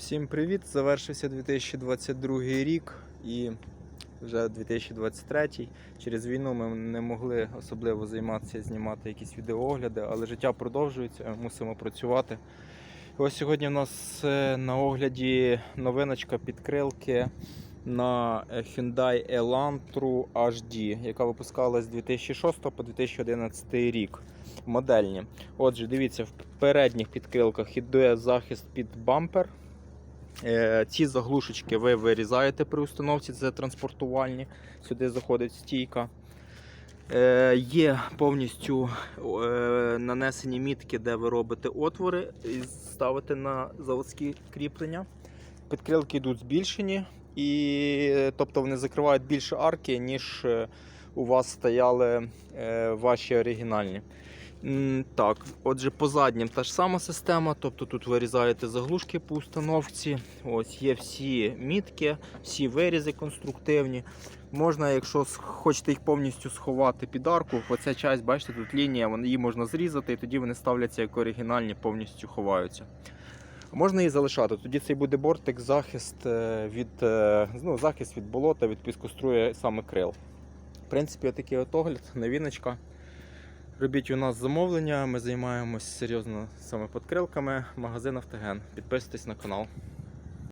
Всім привіт! Завершився 2022 рік і вже 2023. Через війну ми не могли особливо займатися, знімати якісь відеоогляди, але життя продовжується, мусимо працювати. Ось сьогодні в нас е, на огляді новиночка підкрилки на е, Hyundai Elantra HD, яка випускалась з 2006 по 2011 рік. Модельні. Отже, дивіться, в передніх підкрилках іде захист під бампер. Е, Ці заглушечки ви вирізаєте при установці, це транспортувальні. Сюди заходить стійка. Е, Є повністю е, нанесені мітки, де ви робите отвори і ставите на заводські кріплення. Підкрилки йдуть збільшені, і, тобто вони закривають більше арки, ніж у вас стояли ваші оригінальні. Так, отже, по заднім та ж сама система. Тобто тут вирізаєте заглушки по установці. Ось є всі мітки, всі вирізи конструктивні. Можна, якщо хочете їх повністю сховати під арку, оця часть, бачите, тут лінія, її можна зрізати, і тоді вони ставляться як оригінальні, повністю ховаються. Можна її залишати. Тоді цей буде бортик захист е, від, е, ну, захист від болота, від піскоструя саме крил. В принципі, такий от огляд, новіночка. Робіть у нас замовлення, ми займаємось серйозно саме підкрилками. Магазин Автоген. Підписуйтесь на канал.